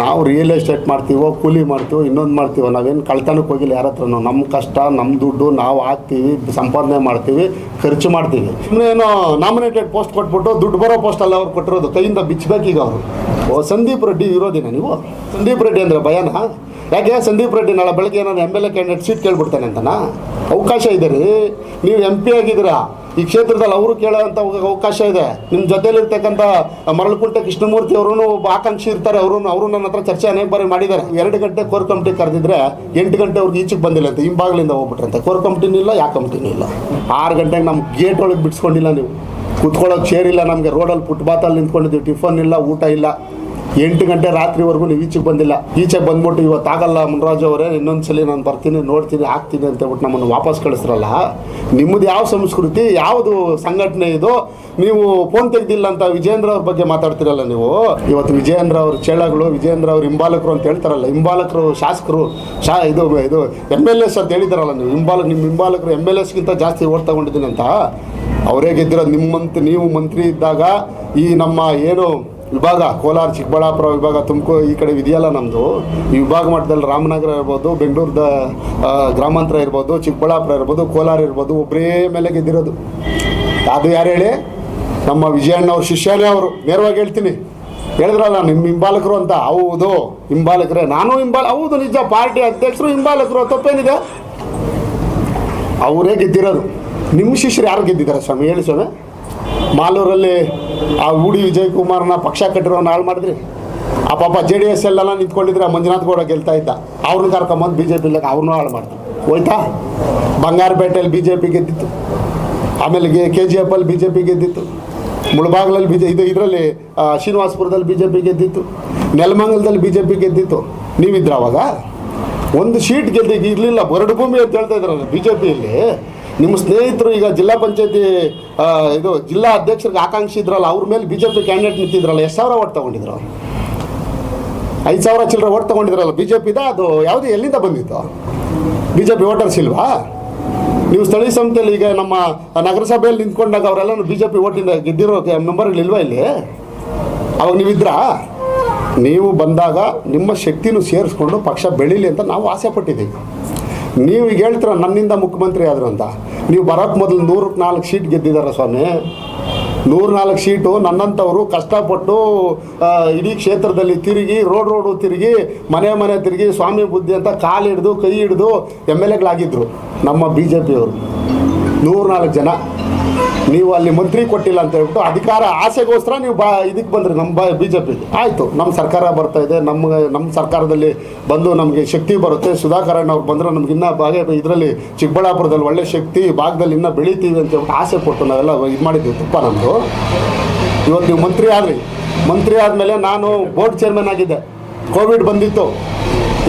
ನಾವು real estate ಮಾಡ್ತೀವೋ, ಕೂಲಿ ಮಾಡ್ತೀವೋ, ಇನ್ನೊಂದು ಮಾಡ್ತೀವೋ, ನಾವೇನು ಕಳ್ತನಕ್ಕೆ ಹೋಗಿಲ್ಲ ಯಾರ ಹತ್ರನೂ. ನಮ್ಮ ಕಷ್ಟ ನಮ್ಮ ದುಡ್ಡು ನಾವು ಹಾಕ್ತೀವಿ, ಸಂಪಾದನೆ ಮಾಡ್ತೀವಿ, ಖರ್ಚು ಮಾಡ್ತೀವಿ. ಏನೋ ನಾಮಿನೇಟೆಡ್ ಪೋಸ್ಟ್ ಕೊಟ್ಬಿಟ್ಟು ದುಡ್ಡು ಬರೋ ಪೋಸ್ಟಲ್ಲ ಅವ್ರು ಕೊಟ್ಟಿರೋದು, ಕೈಯಿಂದ ಬಿಚ್ಚಬೇಕೀಗ ಅವರು. ಓ, ಸಂದೀಪ್ ರೆಡ್ಡಿ ವಿರೋಧಿನ ನೀವು? ಸಂದೀಪ್ ರೆಡ್ಡಿ ಅಂದರೆ ಭಯನ? ಯಾಕೆ ಸಂದೀಪ್ ರೆಡ್ಡಿ ನಾಳೆ ಬೆಳಗ್ಗೆ ಏನಾದ್ರು M L A candidate seat ಕೇಳ್ಬಿಡ್ತಾನೆ ಅಂತನಾ? ಅವಕಾಶ ಇದೆ ರೀ. ನೀವು ಎಂ ಪಿ ಆಗಿದ್ದೀರಾ? ಈ ಕ್ಷೇತ್ರದಲ್ಲಿ ಅವರು ಕೇಳೋಂಥ ಅವಕಾಶ ಇದೆ. ನಿಮ್ಮ ಜೊತೆಲಿರ್ತಕ್ಕಂಥ ಮರಳುಕುಂಟೆ ಕೃಷ್ಣಮೂರ್ತಿ ಅವರು ಆಕಾಂಕ್ಷಿ ಇರ್ತಾರೆ. ಅವರು ಅವರು ನನ್ನ ಹತ್ರ ಚರ್ಚೆ ಅನೇಕ ಬಾರಿ ಮಾಡಿದ್ದಾರೆ. ಎರಡು ಗಂಟೆ ಕೋರ್ ಕಮಿಟಿ ಕರೆದಿದ್ರೆ ಎಂಟು ಗಂಟೆ ಅವ್ರಿಗೆ ಈಚೆಗೆ ಬಂದಿಲ್ಲ ಅಂತ. ಹಿಂಬಾಗ್ಲಿಂದ ಹೋಗ್ಬಿಟ್ರಂತೆ ಕೋರ್ ಕಮಿಟಿನೂ ಇಲ್ಲ, ಯಾವ ಕಮಿಟಿನೂ ಇಲ್ಲ. ಆರು ಗಂಟೆಗೆ ನಮ್ಮ ಗೇಟ್ ಒಳಗೆ ಬಿಡಿಸ್ಕೊಂಡಿಲ್ಲ ನೀವು. ಕುತ್ಕೊಳ್ಳೋಕೆ ಚೇರ್ ಇಲ್ಲ ನಮಗೆ. ರೋಡಲ್ಲಿ ಫುಟ್ಪಾತಲ್ಲಿ ನಿಂತ್ಕೊಂಡಿದ್ದೀವಿ. ಟಿಫನ್ ಇಲ್ಲ, ಊಟ ಇಲ್ಲ. ಎಂಟು ಗಂಟೆ ರಾತ್ರಿವರೆಗೂ ನೀವು ಈಚೆಗೆ ಬಂದಿಲ್ಲ. ಈಚೆಗೆ ಬಂದ್ಬಿಟ್ಟು ಇವತ್ತು ಆಗಲ್ಲ ಮುನ್ರಾಜು ಅವರೇ, ಇನ್ನೊಂದ್ಸಲಿ ನಾನು ಬರ್ತೀನಿ, ನೋಡ್ತೀನಿ, ಹಾಕ್ತೀನಿ ಅಂತ ಹೇಳ್ಬಿಟ್ಟು ನಮ್ಮನ್ನು ವಾಪಸ್ ಕಳಿಸ್ರಲ್ಲ. ನಿಮ್ಮದು ಯಾವ ಸಂಸ್ಕೃತಿ, ಯಾವುದು ಸಂಘಟನೆ ಇದು? ನೀವು ಫೋನ್ ತೆಗ್ದಿಲ್ಲ ಅಂತ ವಿಜೇಂದ್ರ ಅವ್ರ ಬಗ್ಗೆ ಮಾತಾಡ್ತಿರಲ್ಲ ನೀವು? ಇವತ್ತು ವಿಜೇಂದ್ರ ಅವ್ರ ಚೇಳಗಳು, ವಿಜೇಂದ್ರ ಅವ್ರ ಹಿಂಬಾಲಕರು ಅಂತ ಹೇಳ್ತಾರಲ್ಲ, ಹಿಂಬಾಲಕರು, ಶಾಸಕರು, ಶಾ ಇದು ಇದು ಎಂ ಎಲ್ ಎಸ್ ಅಂತ ಹೇಳಿದಾರಲ್ಲ ನೀವು ಹಿಂಬಾಲಕ್ ನಿಮ್ಮ ಹಿಂಬಾಲಕರು ಎಂ ಎಲ್ ಎಸ್ಗಿಂತ ಜಾಸ್ತಿ ಓಟ್ ತಗೊಂಡಿದ್ದೀನಿ ಅಂತ. ಅವರೇ ಗೆದ್ದಿರೋದು ನಿಮ್ಮಂತ, ನೀವು ಮಂತ್ರಿ ಇದ್ದಾಗ ಈ ನಮ್ಮ ಏನು ವಿಭಾಗ, ಕೋಲಾರ, ಚಿಕ್ಕಬಳ್ಳಾಪುರ ವಿಭಾಗ ತುಮಕೂರು ಈ ಕಡೆ ಇದೆಯಲ್ಲ ನಮ್ಮದು ಈ ವಿಭಾಗ ಮಟ್ಟದಲ್ಲಿ ರಾಮನಗರ ಇರ್ಬೋದು, ಬೆಂಗಳೂರದ ಗ್ರಾಮಾಂತರ ಇರ್ಬೋದು, ಚಿಕ್ಕಬಳ್ಳಾಪುರ ಇರ್ಬೋದು, ಕೋಲಾರ ಇರ್ಬೋದು ಒಬ್ಬರೇ ಮೇಲೆ ಗೆದ್ದಿರೋದು. ಅದು ಯಾರು ಹೇಳಿ? ನಮ್ಮ ವಿಜಯಣ್ಣ ಅವ್ರ ಶಿಷ್ಯನೇ ಅವರು. ನೇರವಾಗಿ ಹೇಳ್ತೀನಿ. ಹೇಳಿದ್ರಲ್ಲ ನಿಮ್ಮ ಹಿಂಬಾಲಕರು ಅಂತ. ಹೌದು, ಹಿಂಬಾಲಕರೇ. ನಾನು ಹಿಂಬಾಲ, ಹೌದು, ನಿಜ. ಪಾರ್ಟಿ ಅಧ್ಯಕ್ಷರು ಹಿಂಬಾಲಕರು. ತಪ್ಪೇನಿದೆ? ಅವರೇ ಗೆದ್ದಿರೋದು. ನಿಮ್ಮ ಶಿಷ್ಯರು ಯಾರು ಗೆದ್ದಿದ್ದಾರೆ ಸ್ವಾಮಿ? ಹೇಳಿ ಸ್ವಾಮಿ. ಮಾಲೂರಲ್ಲಿ ಆ ಉಡಿ ವಿಜಯ್ ಕುಮಾರ್ನ ಪಕ್ಷ ಕಟ್ಟಿರೋನ ಹಾಳು ಮಾಡಿದ್ರಿ. ಆ ಪಾಪ ಜೆ ಡಿ ಎಸ್ ಎಲ್ಲೆಲ್ಲ ನಿಂತ್ಕೊಂಡಿದ್ರೆ ಮಂಜುನಾಥ್ ಗೌಡ ಗೆಲ್ತಾ ಇದ್ದ. ಅವ್ರನ್ನ ಕರ್ಕೊಂಬಂದು ಬಿ ಜೆ ಪಿ ಅವ್ರನ್ನೂ ಹಾಳು ಮಾಡ್ತು. ಹೋಯ್ತಾ? ಬಂಗಾರಪೇಟೆಯಲ್ಲಿ ಬಿ ಜೆ ಪಿ ಗೆದ್ದಿತ್ತು. ಆಮೇಲೆ ಕೆ ಜಿ ಎಫ್ ಅಲ್ಲಿ ಬಿ ಜೆ ಪಿ ಗೆದ್ದಿತ್ತು. ಮುಳಬಾಗ್ಲಲ್ಲಿ ಬಿ ಜೆ ಇದು ಇದರಲ್ಲಿ ಶ್ರೀನಿವಾಸಪುರದಲ್ಲಿ ಬಿ ಜೆ ಪಿ ಗೆದ್ದಿತ್ತು. ನೆಲಮಂಗಲದಲ್ಲಿ ಬಿ ಜೆ ಪಿ ಗೆದ್ದಿತ್ತು. ನೀವಿದ್ರ ಅವಾಗ? ಒಂದು ಸೀಟ್ ಗೆದ್ದಿಗೆ ಇರಲಿಲ್ಲ. ಬರಡು ಭೂಮಿ ಅಂತ ಹೇಳ್ತಾ ಇದ್ರಲ್ಲ ಬಿ ಜೆ ಪಿಯಲ್ಲಿ ನಿಮ್ಮ ಸ್ನೇಹಿತರು ಈಗ ಜಿಲ್ಲಾ ಪಂಚಾಯತಿ ಇದು ಜಿಲ್ಲಾ ಅಧ್ಯಕ್ಷರಿಗೆ ಆಕಾಂಕ್ಷಿ ಇದ್ರಲ್ಲ, ಅವ್ರ ಮೇಲೆ ಬಿ ಜೆ ಪಿ ಕ್ಯಾಂಡಿಡೇಟ್ ನಿಂತಿದ್ರಲ್ಲ, ಎಷ್ಟು ಸಾವಿರ ಓಟ್ ತೊಗೊಂಡಿದ್ರು ಐದು ಸಾವಿರ ಚಿಲ್ಲರೆ ಓಟ್ ತೊಗೊಂಡಿದ್ರಲ್ಲ ಬಿ ಜೆ ಪಿದ ಅದು ಯಾವುದು, ಎಲ್ಲಿಂದ ಬಂದಿತ್ತು? ಬಿ ಜೆ ಪಿ ವೋಟರ್ಸ್ ಇಲ್ವಾ? ನೀವು ಸ್ಥಳೀಯ ಸಂಸ್ಥೆಯಲ್ಲಿ ಈಗ ನಮ್ಮ ನಗರಸಭೆಯಲ್ಲಿ ನಿಂತ್ಕೊಂಡಾಗ ಅವರೆಲ್ಲ ಬಿ ಜೆ ಪಿ ಓಟಿಂದ ಗೆದ್ದಿರೋ ಮೆಂಬರ್ಗಳಿಲ್ವಾ ಇಲ್ಲಿ? ಅವಾಗ ನೀವಿದ್ರಾ? ನೀವು ಬಂದಾಗ ನಿಮ್ಮ ಶಕ್ತಿನೂ ಸೇರಿಸ್ಕೊಂಡು ಪಕ್ಷ ಬೆಳೀಲಿ ಅಂತ ನಾವು ಆಸೆ ಪಟ್ಟಿದ್ದೀವಿ. ನೀವು ಈಗ ಹೇಳ್ತೀರ, ನನ್ನಿಂದ ಮುಖ್ಯಮಂತ್ರಿ ಆದರು ಅಂತ. ನೀವು ಬರೋಕ್ಕೆ ಮೊದಲು ನೂರಕ್ಕೆ ನಾಲ್ಕು ಸೀಟ್ ಗೆದ್ದಿದ್ದಾರೆ ಸ್ವಾಮಿ. ನಾಲ್ಕು ಸೀಟು ನನ್ನಂಥವರು ಕಷ್ಟಪಟ್ಟು ಇಡೀ ಕ್ಷೇತ್ರದಲ್ಲಿ ತಿರುಗಿ, ರೋಡ್ ರೋಡು ತಿರುಗಿ, ಮನೆ ಮನೆ ತಿರುಗಿ, ಸ್ವಾಮಿ ಬುದ್ಧಿ ಅಂತ ಕಾಲು ಹಿಡಿದು, ಕೈ ಹಿಡಿದು ಎಂ ಎಲ್ ಎಗಳಾಗಿದ್ದರು ನಮ್ಮ ಬಿ ಜೆ ಪಿಯವರು. ನೂರು ನಾಲ್ಕು ಜನ. ನೀವು ಅಲ್ಲಿ ಮಂತ್ರಿ ಕೊಟ್ಟಿಲ್ಲ ಅಂತ ಹೇಳ್ಬಿಟ್ಟು ಅಧಿಕಾರ ಆಸೆಗೋಸ್ಕರ ನೀವು ಬಾ, ಇದಕ್ಕೆ ಬಂದ್ರಿ, ನಮ್ಮ ಬಾ ಬಿ ಜೆ ಪಿ ಆಯಿತು, ನಮ್ಮ ಸರ್ಕಾರ ಬರ್ತಾ ಇದೆ, ನಮ್ಮ ನಮ್ಮ ಸರ್ಕಾರದಲ್ಲಿ ಬಂದು ನಮಗೆ ಶಕ್ತಿ ಬರುತ್ತೆ. ಸುಧಾಕರಣ್ಣ ಅವ್ರು ಬಂದರೆ ನಮ್ಗೆ ಇನ್ನೂ ಬಾಗೆ ಇದರಲ್ಲಿ ಚಿಕ್ಕಬಳ್ಳಾಪುರದಲ್ಲಿ ಒಳ್ಳೆ ಶಕ್ತಿ, ಭಾಗದಲ್ಲಿ ಇನ್ನೂ ಬೆಳೀತೀವಿ ಅಂತ ಹೇಳ್ಬಿಟ್ಟು ಆಸೆ ಕೊಟ್ಟು ನಾವೆಲ್ಲ ಇದು ಮಾಡಿದ್ದೀವಿ. ತುಪ್ಪ ನಮ್ಮದು ಇವತ್ತು ನೀವು ಮಂತ್ರಿ ಆದ್ರಿ. ಮಂತ್ರಿ ಆದಮೇಲೆ ನಾನು ಬೋರ್ಡ್ ಚೇರ್ಮನ್ ಆಗಿದ್ದೆ. ಕೋವಿಡ್ ಬಂದಿತ್ತು.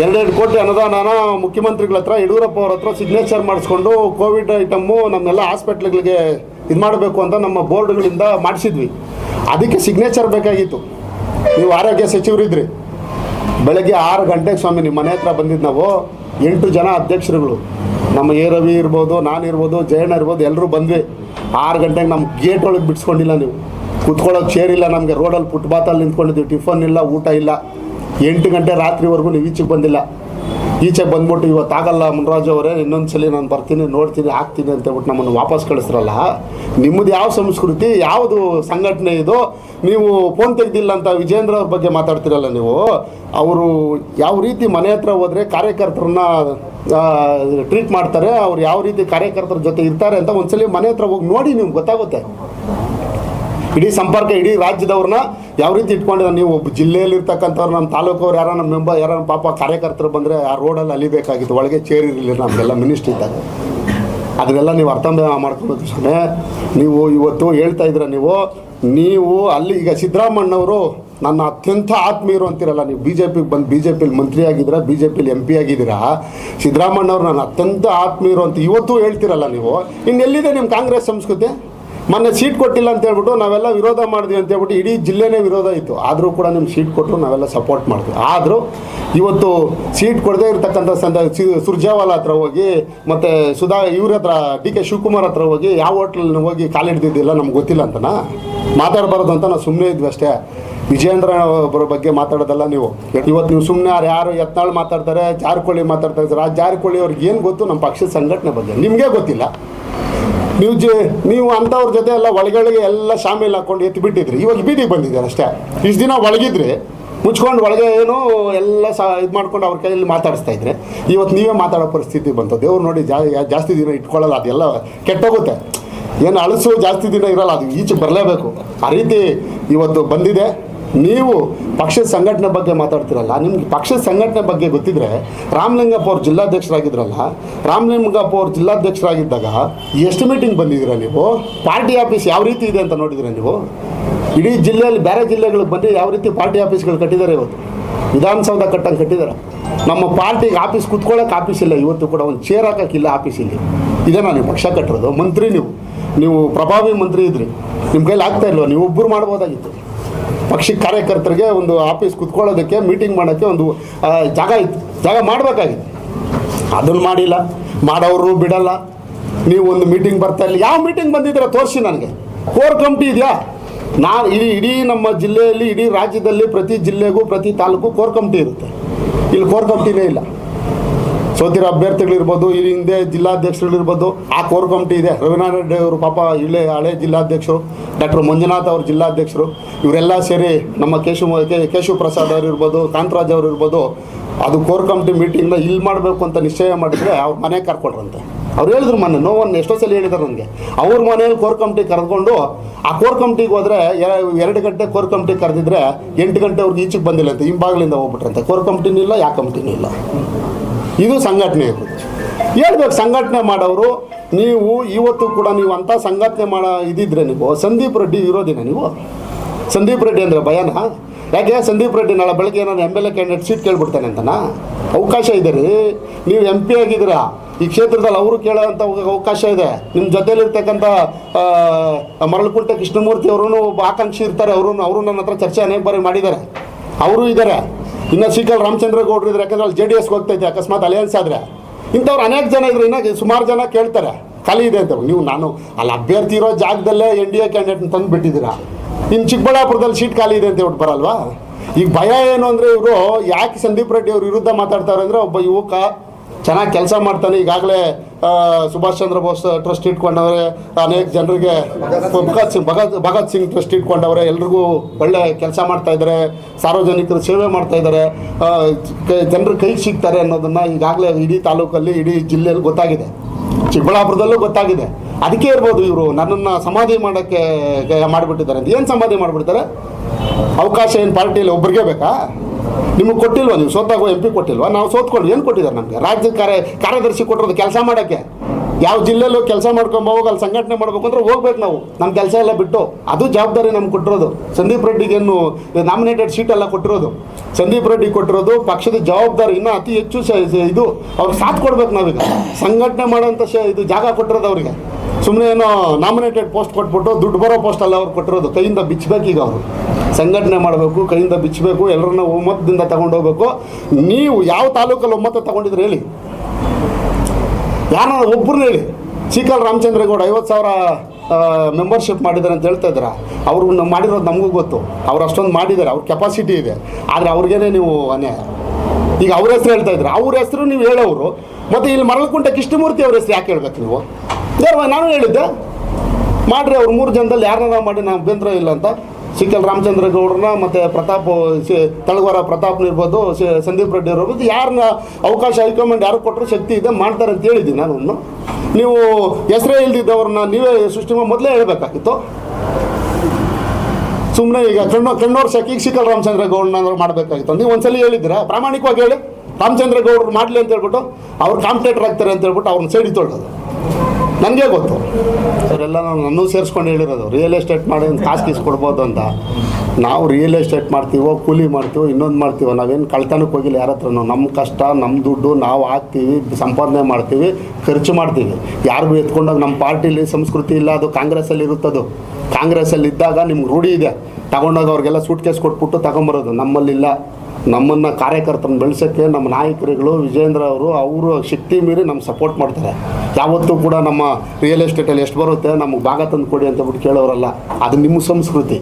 ಎರಡೆರಡು ಕೋಟಿ ಅನುದಾನನ ಮುಖ್ಯಮಂತ್ರಿಗಳ ಹತ್ರ, ಯಡಿಯೂರಪ್ಪ ಅವ್ರ ಹತ್ರ ಸಿಗ್ನೇಚರ್ ಮಾಡಿಸ್ಕೊಂಡು ಕೋವಿಡ್ ಐಟಮ್ಮು ನಮ್ಮೆಲ್ಲ ಹಾಸ್ಪಿಟ್ಲ್ಗಳಿಗೆ ಇದು ಮಾಡಬೇಕು ಅಂತ ನಮ್ಮ ಬೋರ್ಡ್ಗಳಿಂದ ಮಾಡಿಸಿದ್ವಿ. ಅದಕ್ಕೆ ಸಿಗ್ನೇಚರ್ ಬೇಕಾಗಿತ್ತು. ನೀವು ಆರೋಗ್ಯ ಸಚಿವರಿದ್ರಿ ಬೆಳಗ್ಗೆ ಆರು ಗಂಟೆಗೆ ಸ್ವಾಮಿ ನಿಮ್ಮ ಮನೆ ಹತ್ರ ಬಂದಿದ್ದು ನಾವು, ಎಂಟು ಜನ ಅಧ್ಯಕ್ಷರುಗಳು. ನಮ್ಮ ಎ ರವಿ ಇರ್ಬೋದು, ನಾನು ಇರ್ಬೋದು, ಜಯಣ್ಣ ಇರ್ಬೋದು ಎಲ್ಲರೂ ಬಂದ್ವಿ. ಆರು ಗಂಟೆಗೆ ನಮ್ಮ ಗೇಟ್ ಒಳಗೆ ಬಿಡಿಸ್ಕೊಂಡಿಲ್ಲ ನೀವು. ಕುತ್ಕೊಳ್ಳೋಕೆ ಚೇರ್ ಇಲ್ಲ ನಮಗೆ ರೋಡಲ್ಲಿ ಫುಟ್ಪಾತಲ್ಲಿ ನಿಂತ್ಕೊಂಡಿದ್ವಿ. ಟಿಫನ್ ಇಲ್ಲ, ಊಟ ಇಲ್ಲ. ಎಂಟು ಗಂಟೆ ರಾತ್ರಿವರೆಗೂ ನೀವು ಈಚೆಗೆ ಬಂದಿಲ್ಲ. ಈಚೆಗೆ ಬಂದ್ಬಿಟ್ಟು ಇವತ್ತು ಆಗಲ್ಲ ಮುನ್ರಾಜು ಅವರೇ ಇನ್ನೊಂದ್ಸಲಿ ನಾನು ಬರ್ತೀನಿ, ನೋಡ್ತೀನಿ, ಹಾಕ್ತೀನಿ ಅಂತ ಹೇಳ್ಬಿಟ್ಟು ನಮ್ಮನ್ನು ವಾಪಸ್ ಕಳಿಸ್ರಲ್ಲ. ನಿಮ್ಮದು ಯಾವ ಸಂಸ್ಕೃತಿ, ಯಾವುದು ಸಂಘಟನೆ ಇದು? ನೀವು ಫೋನ್ ತೆಗ್ದಿಲ್ಲ ಅಂತ ವಿಜೇಂದ್ರ ಅವ್ರ ಬಗ್ಗೆ ಮಾತಾಡ್ತಿರಲ್ಲ ನೀವು? ಅವರು ಯಾವ ರೀತಿ ಮನೆ ಹತ್ರ ಹೋದರೆ ಕಾರ್ಯಕರ್ತರನ್ನ ಟ್ರೀಟ್ ಮಾಡ್ತಾರೆ, ಅವ್ರು ಯಾವ ರೀತಿ ಕಾರ್ಯಕರ್ತರ ಜೊತೆ ಇರ್ತಾರೆ ಅಂತ ಒಂದ್ಸಲಿ ಮನೆ ಹತ್ರ ಹೋಗಿ ನೋಡಿ ನಿಮ್ಗೆ ಗೊತ್ತಾಗುತ್ತೆ. ಇಡೀ ಸಂಪರ್ಕ ಇಡೀ ರಾಜ್ಯದವ್ರನ್ನ ಯಾವ ರೀತಿ ಇಟ್ಕೊಂಡಿದ್ದಾರೆ, ನೀವು ಜಿಲ್ಲೆಯಲ್ಲಿ ಇರ್ತಕ್ಕಂಥವ್ರು ನಮ್ಮ ತಾಲೂಕವ್ರು ಯಾರೋ ನಮ್ಮ ಮೆಂಬರ್ ಯಾರೋ ಪಾಪ ಕಾರ್ಯಕರ್ತರು ಬಂದರೆ ಆ ರೋಡಲ್ಲಿ ಅಲಿಬೇಕಾಗಿತ್ತು, ಒಳಗೆ ಚೇರ್ ಇರಲಿಲ್ಲ ನಮಗೆಲ್ಲ ಮಿನಿಸ್ಟ್ರಿ ಇದ್ದಾಗ. ಅದನ್ನೆಲ್ಲ ನೀವು ಅರ್ಥ ಮಾಡ್ಕೊಬೇಕು ಸ್ವಾಮಿ. ನೀವು ಇವತ್ತು ಹೇಳ್ತಾ ಇದ್ರ ನೀವು ನೀವು ಅಲ್ಲಿ ಈಗ ಸಿದ್ದರಾಮಣ್ಣವರು ನನ್ನ ಅತ್ಯಂತ ಆತ್ಮೀಯರು ಅಂತಿರಲ್ಲ, ನೀವು ಬಿ ಜೆ ಪಿಗೆ ಬಂದು ಬಿ ಜೆ ಪಿಲಿ ಮಂತ್ರಿ ಆಗಿದ್ದೀರಾ ಬಿ ಜೆ ಪಿಲಿ ಎಂ ಪಿ ಆಗಿದ್ದೀರಾ ಸಿದ್ದರಾಮಣ್ಣವ್ರು ನನ್ನ ಅತ್ಯಂತ ಆತ್ಮೀಯರು ಅಂತ ಇವತ್ತು ಹೇಳ್ತಿರಲ್ಲ ನೀವು. ಇನ್ನೆಲ್ಲಿದೆ ನಿಮ್ಮ ಕಾಂಗ್ರೆಸ್ ಸಂಸ್ಕೃತಿ? ಮೊನ್ನೆ ಸೀಟ್ ಕೊಟ್ಟಿಲ್ಲ ಅಂತ ಹೇಳ್ಬಿಟ್ಟು ನಾವೆಲ್ಲ ವಿರೋಧ ಮಾಡಿದ್ವಿ ಅಂತ ಹೇಳ್ಬಿಟ್ಟು ಇಡೀ ಜಿಲ್ಲೆನೇ ವಿರೋಧ ಇತ್ತು. ಆದರೂ ಕೂಡ ನಿಮ್ಗೆ ಸೀಟ್ ಕೊಟ್ಟರು ನಾವೆಲ್ಲ ಸಪೋರ್ಟ್ ಮಾಡ್ತೀವಿ. ಆದರೂ ಇವತ್ತು ಸೀಟ್ ಕೊಡದೇ ಇರತಕ್ಕಂಥ ಸಂದ ಸುರ್ಜಾವಾಲ ಹತ್ರ ಹೋಗಿ ಮತ್ತು ಸುಧಾ ಇವ್ರ ಹತ್ರ, ಡಿ ಕೆ ಶಿವಕುಮಾರ್ ಹತ್ರ ಹೋಗಿ ಯಾವ ಹೋಟ್ಲಲ್ಲಿ ಹೋಗಿ ಕಾಲಿಡ್ದಿದ್ದಿಲ್ಲ ನಮ್ಗೆ ಗೊತ್ತಿಲ್ಲ ಅಂತನಾ? ಮಾತಾಡಬಾರ್ದು ಅಂತ ನಾವು ಸುಮ್ಮನೆ ಇದ್ವಿ ಅಷ್ಟೇ. ವಿಜೇಂದ್ರ ಅವರ ಬಗ್ಗೆ ಮಾತಾಡೋದಲ್ಲ ನೀವು. ಇವತ್ತು ನೀವು ಸುಮ್ಮನೆ ಯಾರು ಯಾರು ಯತ್ನಾಳ್ ಮಾತಾಡ್ತಾರೆ, ಜಾರಕಿಹೊಳಿ ಮಾತಾಡ್ತಾರೆ ಆ ಜಾರಕಿಹೊಳಿ ಅವ್ರಿಗೆ ಏನು ಗೊತ್ತು? ನಮ್ಮ ಪಕ್ಷದ ಸಂಘಟನೆ ಬಗ್ಗೆ. ನಿಮಗೆ ಗೊತ್ತಿಲ್ಲ. ನೀವು ಜೆ, ನೀವು ಅಂಥವ್ರ ಜೊತೆ ಎಲ್ಲ ಒಳಗೊಳಗೆ ಎಲ್ಲ ಶಾಮಿಲ್ ಹಾಕೊಂಡು ಎತ್ತಿ ಬಿಟ್ಟಿದ್ರಿ. ಇವಾಗ ಬೀದಿಗೆ ಬಂದಿದ್ದಾರೆ ಅಷ್ಟೇ. ಇಷ್ಟು ದಿನ ಒಳಗಿದ್ರಿ ಮುಚ್ಕೊಂಡು ಒಳಗೆ ಏನು ಎಲ್ಲ ಸಹ ಇದು ಮಾಡ್ಕೊಂಡು ಅವ್ರ ಕೈಯಲ್ಲಿ ಮಾತಾಡಿಸ್ತಾ ಇದ್ರೆ ಇವತ್ತು ನೀವೇ ಮಾತಾಡೋ ಪರಿಸ್ಥಿತಿ ಬಂತು. ದೇವ್ರು ನೋಡಿ ಜಾಸ್ತಿ ದಿನ ಇಟ್ಕೊಳ್ಳಲ್ಲ, ಅದೆಲ್ಲ ಕೆಟ್ಟೋಗುತ್ತೆ. ಏನು ಅಳಿಸು ಜಾಸ್ತಿ ದಿನ ಇರಲ್ಲ, ಅದು ಈಚೆ ಬರಲೇಬೇಕು. ಆ ರೀತಿ ಇವತ್ತು ಬಂದಿದೆ. ನೀವು ಪಕ್ಷದ ಸಂಘಟನೆ ಬಗ್ಗೆ ಮಾತಾಡ್ತಿರಲ್ಲ, ನಿಮ್ಗೆ ಪಕ್ಷದ ಸಂಘಟನೆ ಬಗ್ಗೆ ಗೊತ್ತಿದ್ರೆ ರಾಮಲಿಂಗಪ್ಪ ಅವ್ರು ಜಿಲ್ಲಾಧ್ಯಕ್ಷರಾಗಿದ್ರಲ್ಲ ರಾಮಲಿಂಗಪ್ಪ ಅವ್ರು ಜಿಲ್ಲಾಧ್ಯಕ್ಷರಾಗಿದ್ದಾಗ ಎಷ್ಟು ಮೀಟಿಂಗ್ ಬಂದಿದ್ದೀರಾ ನೀವು? ಪಾರ್ಟಿ ಆಫೀಸ್ ಯಾವ ರೀತಿ ಇದೆ ಅಂತ ನೋಡಿದಿರ ನೀವು? ಇಡೀ ಜಿಲ್ಲೆಯಲ್ಲಿ ಬೇರೆ ಜಿಲ್ಲೆಗಳಿಗೆ ಬಂದು ಯಾವ ರೀತಿ ಪಾರ್ಟಿ ಆಫೀಸ್ಗಳು ಕಟ್ಟಿದ್ದಾರೆ ಇವತ್ತು? ವಿಧಾನಸೌಧ ಕಟ್ಟಂಗೆ ಕಟ್ಟಿದ್ದಾರೆ. ನಮ್ಮ ಪಾರ್ಟಿಗೆ ಆಫೀಸ್ ಕುತ್ಕೊಳ್ಳೋಕೆ ಆಫೀಸ್ ಇಲ್ಲ, ಇವತ್ತು ಕೂಡ ಒಂದು ಚೇರ್ ಹಾಕೋಕ್ಕಿಲ್ಲ ಆಫೀಸ್ ಇಲ್ಲಿ. ಇದೇನಾ ನೀವು ಪಕ್ಷ ಕಟ್ಟಿರೋದು. ಮಂತ್ರಿ ನೀವು. ನೀವು ಪ್ರಭಾವಿ ಮಂತ್ರಿ ಇದ್ರಿ. ನಿಮ್ಮ ಕೈಲಿ ಆಗ್ತಾ ಇಲ್ವಾ? ನೀವು ಒಬ್ಬರು ಮಾಡ್ಬೋದಾಗಿತ್ತು ಪಕ್ಷದ ಕಾರ್ಯಕರ್ತರಿಗೆ ಒಂದು ಆಫೀಸ್ ಕುತ್ಕೊಳ್ಳೋದಕ್ಕೆ ಮೀಟಿಂಗ್ ಮಾಡೋಕ್ಕೆ ಒಂದು ಜಾಗ ಇತ್ತು. ಜಾಗ ಮಾಡಬೇಕಾಗಿತ್ತು. ಅದನ್ನು ಮಾಡಿಲ್ಲ. ಮಾಡೋರು ಬಿಡಲ್ಲ. ನೀವು ಒಂದು ಮೀಟಿಂಗ್ ಬರ್ತಾ ಇಲ್ಲ ಯಾವ ಮೀಟಿಂಗ್ ಬಂದಿದ್ದೀರಾ ತೋರಿಸಿ ನನಗೆ. ಕೋರ್ ಕಮಿಟಿ ಇದೆಯಾ? ನಾನು ಇಡೀ ಇಡೀ ನಮ್ಮ ಜಿಲ್ಲೆಯಲ್ಲಿ, ಇಡೀ ರಾಜ್ಯದಲ್ಲಿ ಪ್ರತಿ ಜಿಲ್ಲೆಗೂ, ಪ್ರತಿ ತಾಲೂಕು ಕೋರ್ ಕಮಿಟಿ ಇರುತ್ತೆ. ಇಲ್ಲಿ ಕೋರ್ ಕಮಿಟಿನೇ ಇಲ್ಲ. ಸೋತಿರೋ ಅಭ್ಯರ್ಥಿಗಳಿರ್ಬೋದು, ಈ ಹಿಂದೆ ಜಿಲ್ಲಾಧ್ಯಕ್ಷರುಗಳಿರ್ಬೋದು ಆ ಕೋರ್ ಕಮಿಟಿ ಇದೆ. ರವಿನಾರಾಯಣ ರೆಡ್ಡಿ ಅವರು ಪಾಪ ಇಲ್ಲೇ ಹಳೆ ಜಿಲ್ಲಾಧ್ಯಕ್ಷರು, ಡಾಕ್ಟರ್ ಮಂಜುನಾಥ್ ಅವರು ಜಿಲ್ಲಾಧ್ಯಕ್ಷರು, ಇವರೆಲ್ಲ ಸೇರಿ ನಮ್ಮ ಕೇಶವ ಕೇಶು ಕೇಶವ ಪ್ರಸಾದ್ ಅವರು ಇರ್ಬೋದು ಕಾಂತರಾಜ್ ಅವರು ಇರ್ಬೋದು ಅದು ಕೋರ್ ಕಮಿಟಿ ಮೀಟಿಂಗ್ನ ಇಲ್ಲಿ ಮಾಡಬೇಕು ಅಂತ ನಿಶ್ಚಯ ಮಾಡಿದರೆ ಅವ್ರ ಮನೆಗೆ ಕರ್ಕೊಟ್ರಂತೆ ಅವ್ರು ಹೇಳಿದ್ರು ಮೊನ್ನೆ ನೋವನ್ನು ಎಷ್ಟೋ ಸಲ ಹೇಳಿದ್ದಾರೆ ನನಗೆ. ಅವ್ರ ಮನೇಲಿ ಕೋರ್ ಕಮಿಟಿ ಕರೆದುಕೊಂಡು, ಆ ಕೋರ್ ಕಮಿಟಿಗೆ ಹೋದರೆ ಎರಡು ಗಂಟೆ ಕೋರ್ ಕಮಿಟಿ ಕರೆದಿದ್ರೆ ಎಂಟು ಗಂಟೆ ಅವ್ರಿಗೆ ಈಚೆಗೆ ಬಂದಿಲ್ಲ ಅಂತ, ಹಿಂಬಾಗ್ಲಿಂದ ಹೋಗ್ಬಿಟ್ರಂತೆ. ಕೋರ್ ಕಮಿಟಿನೂ ಇಲ್ಲ ಯಾವ ಕಮಿಟಿನೂ ಇಲ್ಲ. ಇದು ಸಂಘಟನೆ. ಹೇಳ್ಬೇಕು, ಸಂಘಟನೆ ಮಾಡೋರು, ನೀವು ಇವತ್ತು ಕೂಡ ನೀವು ಅಂಥ ಸಂಘಟನೆ ಮಾಡೋ, ಇದಿದ್ರೆ ನೀವು, ಸಂದೀಪ್ ರೆಡ್ಡಿ ಇರೋದಿನ ನೀವು? ಸಂದೀಪ್ ರೆಡ್ಡಿ ಅಂದರೆ ಭಯನ? ಯಾಕೆ? ಸಂದೀಪ್ ರೆಡ್ಡಿ ನಾಳೆ ಬೆಳಗ್ಗೆ ಏನಾದ್ರು M L A candidate seat ಕೇಳ್ಬಿಡ್ತೇನೆ ಅಂತನಾ? ಅವಕಾಶ ಇದೆ ರೀ. ನೀವು ಎಂ ಪಿ ಆಗಿದ್ದೀರಾ? ಈ ಕ್ಷೇತ್ರದಲ್ಲಿ ಅವರು ಕೇಳೋಂಥ ಅವಕಾಶ ಇದೆ. ನಿಮ್ಮ ಜೊತೆಯಲ್ಲಿರ್ತಕ್ಕಂಥ ಮರಳುಕುಂಟೆ ಕೃಷ್ಣಮೂರ್ತಿ ಅವರು ಒಬ್ಬ ಆಕಾಂಕ್ಷಿ ಇರ್ತಾರೆ ಅವರು ಅವರು ನನ್ನ ಹತ್ರ ಚರ್ಚೆ ಅನೇಕ ಬಾರಿ ಮಾಡಿದ್ದಾರೆ. ಅವರು ಇದ್ದಾರೆ. ಇನ್ನು ಸೀಟಲ್ಲಿ ರಾಮಚಂದ್ರ ಗೌಡ್ರು ಇದ್ರೆ ಯಾಕಂದ್ರೆ ಅಲ್ಲಿ ಜೆ ಡಿ ಎಸ್ಗೆ ಹೋಗ್ತೈತೆ, ಅಕಸ್ಮಾತ್ ಅಲಯನ್ಸ್ ಆದರೆ. ಇಂಥವ್ರು ಅನೇಕ ಜನ ಇದ್ರು, ಇನ್ನ ಸುಮಾರು ಜನ ಕೇಳ್ತಾರೆ, ಖಾಲಿ ಇದೆ ಅಂತ. ನೀವು ನಾನು, ಅಲ್ಲಿ ಅಭ್ಯರ್ಥಿ ಇರೋ ಜಾಗದಲ್ಲೇ ಎನ್ ಡಿ ಎ ಕ್ಯಾಂಡಿಡೇಟ್ ತಂದು ಬಿಟ್ಟಿದ್ದೀರಾ? ಇನ್ನು ಚಿಕ್ಕಬಳ್ಳಾಪುರದಲ್ಲಿ ಸೀಟ್ ಖಾಲಿ ಇದೆ ಅಂತ ಹೇಳ್ಬಿಟ್ಟು ಬರಲ್ವಾ? ಈಗ ಭಯ ಏನು ಅಂದರೆ ಇವರು ಯಾಕೆ ಸಂದೀಪ್ ರೆಡ್ಡಿ ಅವ್ರ ವಿರುದ್ಧ ಮಾತಾಡ್ತಾರೆ ಅಂದರೆ, ಒಬ್ಬ ಯುವಕ ಚೆನ್ನಾಗಿ ಕೆಲಸ ಮಾಡ್ತಾನೆ. ಈಗಾಗಲೇ ಸುಭಾಷ್ ಚಂದ್ರ ಬೋಸ್ ಟ್ರಸ್ಟ್ ಇಟ್ಕೊಂಡವ್ರೆ. ಅನೇಕ ಜನರಿಗೆ ಭಗತ್ ಸಿಂಗ್, ಭಗತ್ ಭಗತ್ ಸಿಂಗ್ ಟ್ರಸ್ಟ್ ಇಟ್ಕೊಂಡವ್ರೆ. ಎಲ್ರಿಗೂ ಒಳ್ಳೆ ಕೆಲಸ ಮಾಡ್ತಾ ಇದ್ದಾರೆ ಸಾರ್ವಜನಿಕರು ಸೇವೆ ಮಾಡ್ತಾ ಇದ್ದಾರೆ ಜನರು ಕೈಗೆ ಸಿಗ್ತಾರೆ ಅನ್ನೋದನ್ನು ಈಗಾಗಲೇ ಇಡೀ ತಾಲೂಕಲ್ಲಿ, ಇಡೀ ಜಿಲ್ಲೆಯಲ್ಲಿ ಗೊತ್ತಾಗಿದೆ. ಚಿಕ್ಕಬಳ್ಳಾಪುರದಲ್ಲೂ ಗೊತ್ತಾಗಿದೆ. ಅದಕ್ಕೆ ಇರ್ಬೋದು ಇವರು. ನನ್ನನ್ನು ಸಮಾಧಿ ಮಾಡೋಕ್ಕೆ ಮಾಡಿಬಿಟ್ಟಿದ್ದಾರೆ ಏನು ಸಮಾಧಿ ಮಾಡಿಬಿಡ್ತಾರೆ? ಅವಕಾಶ ಏನು ಪಾರ್ಟಿಯಲ್ಲಿ ಒಬ್ಬರಿಗೆ ಬೇಕಾ? ನಿಮಗೆ ಕೊಟ್ಟಿಲ್ವಾ ನೀವು ಸೋತಾಗೋ ಎಂ ಪಿ ಕೊಟ್ಟಿಲ್ವಾ? ನಾವು ಸೋತ್ಕೊಂಡು ಏನು ಕೊಟ್ಟಿದ್ದಾರೆ ನಮಗೆ? ರಾಜ್ಯದ ಕಾರ್ಯ ಕಾರ್ಯದರ್ಶಿ ಕೊಟ್ಟಿರೋದು ಕೆಲಸ ಮಾಡೋಕ್ಕೆ. ಯಾವ ಜಿಲ್ಲೆಯಲ್ಲೂ ಕೆಲಸ ಮಾಡ್ಕೊಂಡು ಹೋಗಿ ಅಲ್ಲಿ ಸಂಘಟನೆ ಮಾಡ್ಬೇಕು ಅಂದ್ರೆ ಹೋಗ್ಬೇಕು ನಾವು. ನಮ್ಮ ಕೆಲಸ ಎಲ್ಲ ಬಿಟ್ಟು. ಅದು ಜವಾಬ್ದಾರಿ ನಮ್ಗೆ ಕೊಟ್ಟಿರೋದು. ಸಂದೀಪ್ ರೆಡ್ಡಿಗೇನು ನಾಮಿನೇಟೆಡ್ ಸೀಟ್ ಎಲ್ಲ ಕೊಟ್ಟಿರೋದು. ಸಂದೀಪ್ ರೆಡ್ಡಿ ಕೊಟ್ಟಿರೋದು, ಪಕ್ಷದ ಜವಾಬ್ದಾರಿ ಇನ್ನೂ ಅತಿ ಹೆಚ್ಚು ಇದು ಅವ್ರಿಗೆ ಸಾಥ್ ಕೊಡ್ಬೇಕು ನಾವೀಗ. ಸಂಘಟನೆ ಮಾಡೋಂಥ ಇದು ಜಾಗ ಕೊಟ್ಟಿರೋದು ಅವರಿಗೆ. ಸುಮ್ಮನೆ ಏನೋ ನಾಮಿನೇಟೆಡ್ ಪೋಸ್ಟ್ ಕೊಟ್ಬಿಟ್ಟು ದುಡ್ಡು ಬರೋ ಪೋಸ್ಟ್ ಅಲ್ಲ ಅವ್ರು ಕೊಟ್ಟಿರೋದು. ಕೈಯಿಂದ ಬಿಚ್ಚಬೇಕು ಈಗ ಅವರು. ಸಂಘಟನೆ ಮಾಡಬೇಕು, ಕೈಯಿಂದ ಬಿಚ್ಚಬೇಕು ಎಲ್ಲರನ್ನ ಒಮ್ಮತದಿಂದ ತಗೊಂಡೋಗ್ಬೇಕು ನೀವು ಯಾವ ತಾಲೂಕಲ್ಲಿ ಒಮ್ಮತ ತಗೊಂಡಿದ್ರೆ ಹೇಳಿ. ಯಾರು ಒಬ್ಬರನ್ನ ಹೇಳಿ ಸಿಕಲ್ ರಾಮಚಂದ್ರಗೌಡ ಐವತ್ತು ಸಾವಿರ ಮೆಂಬರ್ಶಿಪ್ ಮಾಡಿದ್ದಾರೆ ಅಂತ ಹೇಳ್ತಾ ಇದ್ರ ಅವ್ರು ಮಾಡಿರೋದು ನಮಗೂ ಗೊತ್ತು. ಅವ್ರು ಅಷ್ಟೊಂದು ಮಾಡಿದ್ದಾರೆ. ಅವ್ರ ಕೆಪಾಸಿಟಿ ಇದೆ. ಆದರೆ ಅವ್ರಿಗೇನೆ ನೀವು ಅನ್ಯಾಯ. ಈಗ ಅವ್ರ ಹೆಸರು ಹೇಳ್ತಾ ಇದ್ರೆ ಅವ್ರ ಹೆಸರು ನೀವು ಹೇಳೋರು ಮತ್ತು ಇಲ್ಲಿ ಮರಳಕುಂಟೆ ಕೃಷ್ಣಮೂರ್ತಿ ಅವ್ರ ಹೆಸರು ಯಾಕೆ ಹೇಳ್ಬೇಕು ನೀವು? ನಾನು ಹೇಳಿದ್ದೆ. ಮಾಡ್ರಿ, ಅವ್ರು ಮೂರು ಜನದಲ್ಲಿ ಯಾರನ್ನ ಮಾಡಿ ನಾನು ಅಭ್ಯಂತರ ಇಲ್ಲ ಅಂತ. ಸಿಕ್ಕಲ್ ರಾಮಚಂದ್ರ ಗೌಡ್ರನ್ನ ಮತ್ತು ಪ್ರತಾಪ್, ಸಿ- ತಳವಾರ ಪ್ರತಾಪ್ ಇರ್ಬೋದು ಸಂದೀಪ್ ರೆಡ್ಡಿ ಇರ್ಬೋದು, ಯಾರನ್ನ ಅವಕಾಶ ಹೈಕಮಾಂಡ್ ಯಾರು ಕೊಟ್ಟರು ಶಕ್ತಿ ಇದೆ ಮಾಡ್ತಾರೆ ಅಂತ ಹೇಳಿದ್ದೀನಿ ನಾನು. ನೀವು ಹೆಸರೇ ಇಲ್ದಿದ್ದವ್ರನ್ನ ನೀವೇ ಸೃಷ್ಟಿ ಮೊದಲೇ ಹೇಳಬೇಕಾಗಿತ್ತು. ಸುಮ್ಮನೆ ಈಗ ಕಣ್ಣು, ಕಣ್ಣೋರ್ ಈಗ ಸಿಕ್ಕಲ್ ರಾಮಚಂದ್ರ ಗೌಡ್ನ ಮಾಡಬೇಕಾಗಿತ್ತು. ನೀವು ಒಂದ್ಸಲಿ ಹೇಳಿದ್ದೀರಾ? ಪ್ರಾಮಾಣಿಕವಾಗಿ ಹೇಳಿ. ರಾಮಚಂದ್ರ ಗೌಡ್ರು ಮಾಡಲಿ ಅಂತ ಹೇಳ್ಬಿಟ್ಟು, ಅವ್ರು ಕಾಂಪಿಟೇಟರ್ ಆಗ್ತಾರೆ ಅಂತ ಹೇಳ್ಬಿಟ್ಟು ಅವ್ರನ್ನ ಸೈಡಿ ತೊಗೊಳ್ಳೋದು ನನಗೆ ಗೊತ್ತು. ಅವರೆಲ್ಲ ನನ್ನೂ ಸೇರಿಸ್ಕೊಂಡು ಹೇಳಿರೋದು. ರಿಯಲ್ ಎಸ್ಟೇಟ್ ಮಾಡಿ ಕಾಸು ಕೀಸ್ ಕೊಡ್ಬೋದು ಅಂತ. ನಾವು ರಿಯಲ್ ಎಸ್ಟೇಟ್ ಮಾಡ್ತೀವೋ, ಕೂಲಿ ಮಾಡ್ತೀವೋ, ಇನ್ನೊಂದು ಮಾಡ್ತೀವೋ, ನಾವೇನು ಕಳ್ತನಕ್ಕೆ ಹೋಗಿಲ್ಲ ಯಾರ ಹತ್ರನೂ. ನಮ್ಮ ಕಷ್ಟ ನಮ್ಮ ದುಡ್ಡು ನಾವು ಹಾಕ್ತೀವಿ, ಸಂಪಾದನೆ ಮಾಡ್ತೀವಿ, ಖರ್ಚು ಮಾಡ್ತೀವಿ. ಯಾರಿಗೂ ಎತ್ಕೊಂಡಾಗ ನಮ್ಮ ಪಾರ್ಟಿಲಿ ಸಂಸ್ಕೃತಿ ಇಲ್ಲ, ಅದು ಕಾಂಗ್ರೆಸ್ಸಲ್ಲಿ ಇರುತ್ತದು. ಕಾಂಗ್ರೆಸ್ಸಲ್ಲಿ ಇದ್ದಾಗ ನಿಮ್ಗೆ ರೂಢಿ ಇದೆ. ತಗೊಂಡೋಗಿ ಅವ್ರಿಗೆಲ್ಲ ಸೂಟ್ ಕೇಸ್ ಕೊಟ್ಬಿಟ್ಟು ತಗೊಂಬರೋದು. ನಮ್ಮಲ್ಲಿಲ್ಲ. ನಮ್ಮನ್ನು ಕಾರ್ಯಕರ್ತರನ್ನ ಬೆಳೆಸೋಕ್ಕೆ ನಮ್ಮ ನಾಯಕರುಗಳು ವಿಜೇಂದ್ರ ಅವರು ಅವರು ಶಕ್ತಿ ಮೀರಿ ನಮ್ಮ ಸಪೋರ್ಟ್ ಮಾಡ್ತಾರೆ. ಯಾವತ್ತೂ ಕೂಡ ನಮ್ಮ ರಿಯಲ್ ಎಸ್ಟೇಟಲ್ಲಿ ಎಷ್ಟು ಬರುತ್ತೆ ನಮಗೆ ಭಾಗ ತಂದು ಕೊಡಿ ಅಂತ ಬಿಟ್ಟು ಕೇಳೋರಲ್ಲ. ಅದು ನಿಮ್ಮ ಸಂಸ್ಕೃತಿ.